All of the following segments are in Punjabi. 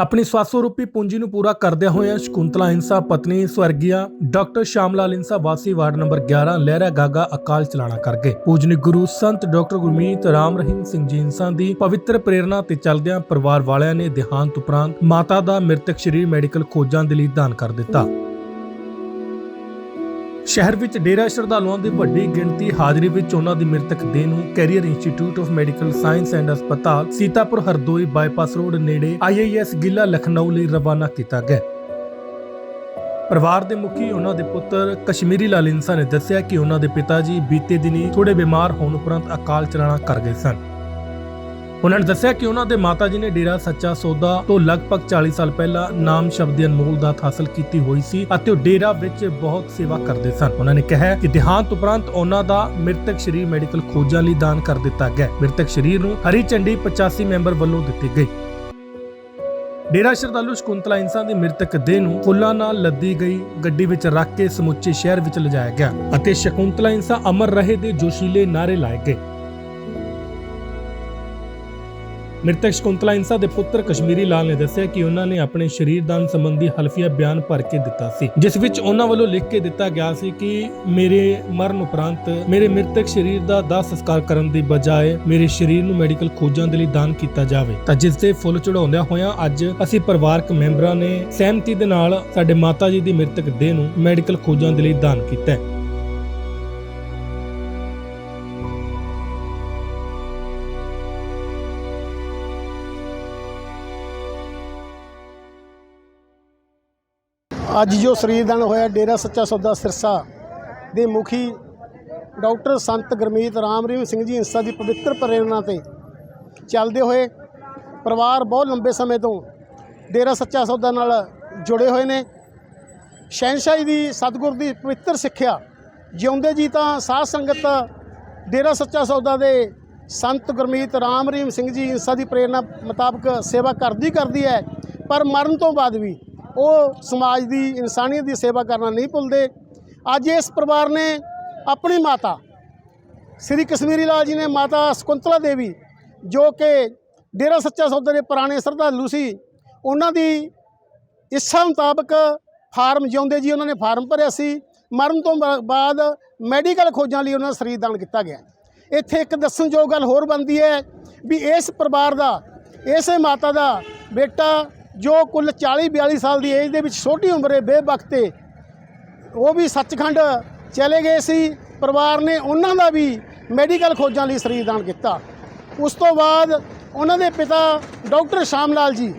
ਆਪਣੀ ਸਵਾਸੋ ਰੂਪੀ ਪੂੰਜੀ ਨੂੰ ਪੂਰਾ ਕਰਦਿਆਂ ਹੋਇਆਂ ਸ਼ਕੁੰਤਲਾ ਹਿੰਸਾ, ਪਤਨੀ ਸਵਰਗੀਆ, ਡਾਕਟਰ ਸ਼ਾਮਲਾਲ ਇੰਸਾ ਵਾਸੀ ਵਾਰਡ ਨੰਬਰ 11 ਲਹਿਰਾ ਗਾਗਾ ਅਕਾਲ ਚਲਾਣਾ ਕਰ ਗਏ। ਪੂਜਨੀ ਗੁਰੂ, ਸੰਤ ਡਾਕਟਰ ਗੁਰਮੀਤ ਰਾਮ ਰਹੀਮ ਸਿੰਘ ਜੀ ਹਿੰਸਾ ਦੀ ਪਵਿੱਤਰ ਪ੍ਰੇਰਣਾ ਤੇ ਚੱਲਦਿਆਂ ਪਰਿਵਾਰ ਵਾਲਿਆਂ ਨੇ ਦੇਹਾਂਤ ਉਪਰੰਤ ਮਾਤਾ ਦਾ ਮ੍ਰਿਤਕ ਸਰੀਰ ਮੈਡੀਕਲ ਖੋਜਾਂ ਦੇ ਲਈ ਦਾਨ ਕਰ ਦਿੱਤਾ। ਸ਼ਹਿਰ ਵਿੱਚ ਡੇਰਾ ਸ਼ਰਧਾਲੂਆਂ ਦੀ ਵੱਡੀ ਗਿਣਤੀ ਹਾਜ਼ਰੀ ਵਿੱਚ ਉਹਨਾਂ ਦੀ ਮ੍ਰਿਤਕ ਦੇਹ ਨੂੰ career institute of medical science and ਹਸਪਤਾਲ ਸੀਤਾਪੁਰ ਹਰਦੋਈ ਬਾਈਪਾਸ ਰੋਡ ਨੇੜੇ ਆਈਆਈਐਸ ਗਿੱਲਾ ਲਖਨਊ ਲਈ ਰਵਾਨਾ ਕੀਤਾ ਗਿਆ। ਪਰਿਵਾਰ ਦੇ ਮੁਖੀ ਉਹਨਾਂ ਦੇ ਪੁੱਤਰ ਕਸ਼ਮੀਰੀ ਲਾਲ ਇੰਸਾ ਨੇ ਦੱਸਿਆ ਕਿ ਉਹਨਾਂ ਦੇ ਪਿਤਾ ਜੀ ਬੀਤੇ ਦਿਨੀ ਥੋੜੇ ਬਿਮਾਰ ਹੋਣ ਉਪਰੰਤ ਅਕਾਲ ਚਲਾਣਾ ਕਰ ਗਏ ਸਨ। ਉਹਨਾਂ ਨੇ ਦੱਸਿਆ ਕਿ ਉਹਨਾਂ ਦੇ ਮਾਤਾ ਜੀ ਨੇ ਡੇਰਾ ਸੱਚਾ ਸੌਦਾ ਤੋਂ ਲਗਭਗ 40 ਸਾਲ ਪਹਿਲਾਂ ਨਾਮ ਸ਼ਬਦ ਅਨਮੋਲ ਦਾਤ ਹਾਸਲ ਕੀਤੀ ਹੋਈ ਸੀ ਅਤੇ ਉਹ ਡੇਰਾ ਵਿੱਚ ਬਹੁਤ ਸੇਵਾ ਕਰਦੇ ਸਨ। ਉਹਨਾਂ ਨੇ ਕਿਹਾ ਕਿ ਦੇਹਾਂਤ ਉਪਰੰਤ ਉਹਨਾਂ ਦਾ ਮ੍ਰਿਤਕ ਸ਼ਰੀਰ ਮੈਡੀਕਲ ਖੋਜਾਂ ਲਈ ਦਾਨ ਕਰ ਦਿੱਤਾ ਗਿਆ। ਮ੍ਰਿਤਕ ਸ਼ਰੀਰ ਨੂੰ ਹਰੀ ਝੰਡੀ 85 ਮੈਂਬਰ ਵੱਲੋਂ ਦਿੱਤੀ ਗਈ। ਡੇਰਾ ਸ਼ਰਧਾਲੂ ਸ਼ਕੁੰਤਲਾ ਇੰਸਾਂ ਦੀ ਮ੍ਰਿਤਕ ਦੇਹ ਨੂੰ ਫੁੱਲਾਂ ਨਾਲ ਲੱਦੀ ਗਈ ਗੱਡੀ ਵਿੱਚ ਰੱਖ ਕੇ ਸਮੁੱਚੇ ਸ਼ਹਿਰ ਵਿੱਚ ਲਿਜਾਇਆ ਗਿਆ ਅਤੇ ਸ਼ਕੁੰਤਲਾ ਇੰਸਾਂ ਅਮਰ ਰਹੇ ਦੇ ਜੋਸ਼ੀਲੇ ਨਾਰੇ ਲਾਏ ਗਏ। ਮ੍ਰਿਤਕ ਸ਼ਕੁੰਤਲਾ ਇੰਸਾ ਦੇ ਪੁੱਤਰ ਕਸ਼ਮੀਰੀ ਲਾਲ ਨੇ ਦੱਸਿਆ ਕਿ ਉਹਨਾਂ ਨੇ ਆਪਣੇ ਸ਼ਰੀਰ ਦਾਨ ਸੰਬੰਧੀ ਹਲਫੀਆ ਬਿਆਨ ਭਰ ਕੇ ਦਿੱਤਾ ਸੀ, ਜਿਸ ਵਿੱਚ ਉਹਨਾਂ ਵੱਲੋਂ ਲਿਖ ਕੇ ਦਿੱਤਾ ਗਿਆ ਸੀ ਕਿ ਮੇਰੇ ਮਰਨ ਉਪਰੰਤ ਮੇਰੇ ਮ੍ਰਿਤਕ ਸ਼ਰੀਰ ਦਾ ਦਾਹ ਸੰਸਕਾਰ ਕਰਨ ਦੀ ਬਜਾਏ ਮੇਰੇ ਸ਼ਰੀਰ ਨੂੰ ਮੈਡੀਕਲ ਖੋਜਾਂ ਦੇ ਲਈ ਦਾਨ ਕੀਤਾ ਜਾਵੇ। ਤਾਂ ਜਿਸ ਦੇ ਫੁੱਲ ਚੜਾਉਂਦਿਆਂ ਹੋਇਆਂ ਅੱਜ ਅਸੀਂ ਪਰਿਵਾਰਕ ਮੈਂਬਰਾਂ ਨੇ ਸਹਿਮਤੀ ਦੇ ਨਾਲ ਸਾਡੇ ਮਾਤਾ ਜੀ ਦੀ ਮ੍ਰਿਤਕ ਦੇਹ ਨੂੰ ਮੈਡੀਕਲ ਖੋਜਾਂ ਦੇ ਲਈ ਦਾਨ ਕੀਤਾ ਹੈ। ਅੱਜ ਜੋ ਸਰੀਰਦਾਨ ਹੋਇਆ, ਡੇਰਾ ਸੱਚਾ ਸੌਦਾ ਸਿਰਸਾ ਦੇ ਮੁਖੀ ਡਾਕਟਰ ਸੰਤ ਗੁਰਮੀਤ ਰਾਮ ਰਹੀਮ ਸਿੰਘ ਜੀ ਇੰਸਾ ਦੀ ਪਵਿੱਤਰ ਪ੍ਰੇਰਣਾ ਤੇ ਚੱਲਦੇ ਹੋਏ ਪਰਿਵਾਰ ਬਹੁਤ ਲੰਬੇ ਸਮੇਂ ਤੋਂ ਡੇਰਾ ਸੱਚਾ ਸੌਦਾ ਨਾਲ ਜੁੜੇ ਹੋਏ ਨੇ। ਸ਼ਹਿਨਸ਼ਾਹੀ ਦੀ ਸਤਿਗੁਰ ਦੀ ਪਵਿੱਤਰ ਸਿੱਖਿਆ ਜਿਉਂਦੇ ਜੀ ਤਾਂ ਸਾਧ ਸੰਗਤ ਡੇਰਾ ਸੱਚਾ ਸੌਦਾ ਦੇ ਸੰਤ ਗੁਰਮੀਤ ਰਾਮ ਰਹੀਮ ਸਿੰਘ ਜੀ ਇੰਸਾ ਦੀ ਪ੍ਰੇਰਣਾ ਮੁਤਾਬਕ ਸੇਵਾ ਕਰਦੀ ਕਰਦੀ ਹੈ, ਪਰ ਮਰਨ ਤੋਂ ਬਾਅਦ ਵੀ ਉਹ ਸਮਾਜ ਦੀ, ਇਨਸਾਨੀਅਤ ਦੀ ਸੇਵਾ ਕਰਨਾ ਨਹੀਂ ਭੁੱਲਦੇ। ਅੱਜ ਇਸ ਪਰਿਵਾਰ ਨੇ ਆਪਣੀ ਮਾਤਾ, ਸ੍ਰੀ ਕਸ਼ਮੀਰੀ ਲਾਲ ਜੀ ਨੇ ਮਾਤਾ ਸਕੁੰਤਲਾ ਦੇਵੀ, ਜੋ ਕਿ ਡੇਰਾ ਸੱਚਾ ਸੌਦਾ ਦੇ ਪੁਰਾਣੇ ਸ਼ਰਧਾਲੂ ਸੀ, ਉਹਨਾਂ ਦੀ ਇੱਛਾ ਮੁਤਾਬਕ ਫਾਰਮ ਜਿਉਂਦੇ ਜੀ, ਉਹਨਾਂ ਨੇ ਫਾਰਮ ਭਰਿਆ ਸੀ। ਮਰਨ ਤੋਂ ਬਾ- ਬਾਅਦ ਮੈਡੀਕਲ ਖੋਜਾਂ ਲਈ ਉਹਨਾਂ ਦਾ ਸਰੀਰ ਦਾਨ ਕੀਤਾ ਗਿਆ। ਇੱਥੇ ਇੱਕ ਦੱਸਣਯੋਗ ਗੱਲ ਹੋਰ ਬਣਦੀ ਹੈ ਵੀ ਇਸ ਪਰਿਵਾਰ ਦਾ, ਇਸੇ ਮਾਤਾ ਦਾ ਬੇਟਾ ਜੋ ਕੁੱਲ 40 42 ਸਾਲ ਦੀ ਏਜ ਦੇ ਵਿੱਚ ਛੋਟੀ ਉਮਰੇ ਬੇਵਕਤੇ ਉਹ ਵੀ ਸੱਚਖੰਡ ਚਲੇ ਗਏ ਸੀ, ਪਰਿਵਾਰ ਨੇ ਉਹਨਾਂ ਦਾ ਵੀ ਮੈਡੀਕਲ ਖੋਜਾਂ ਲਈ ਸਰੀਰ ਦਾਨ ਕੀਤਾ। ਉਸ ਤੋਂ ਬਾਅਦ ਉਹਨਾਂ ਦੇ ਪਿਤਾ ਡਾਕਟਰ ਸ਼ਾਮ ਲਾਲ ਜੀ,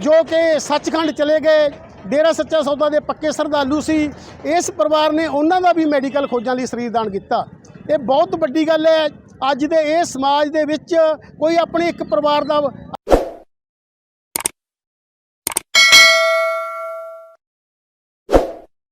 ਜੋ ਕਿ ਸੱਚਖੰਡ ਚਲੇ ਗਏ, ਡੇਰਾ ਸੱਚਾ ਸੌਦਾ ਦੇ ਪੱਕੇ ਸਰਦਾਲੂ ਸੀ, ਇਸ ਪਰਿਵਾਰ ਨੇ ਉਹਨਾਂ ਦਾ ਵੀ ਮੈਡੀਕਲ ਖੋਜਾਂ ਲਈ ਸਰੀਰ ਦਾਨ ਕੀਤਾ। ਇਹ ਬਹੁਤ ਵੱਡੀ ਗੱਲ ਹੈ, ਅੱਜ ਦੇ ਇਹ ਸਮਾਜ ਦੇ ਵਿੱਚ ਕੋਈ ਆਪਣੇ ਇੱਕ ਪਰਿਵਾਰ ਦਾ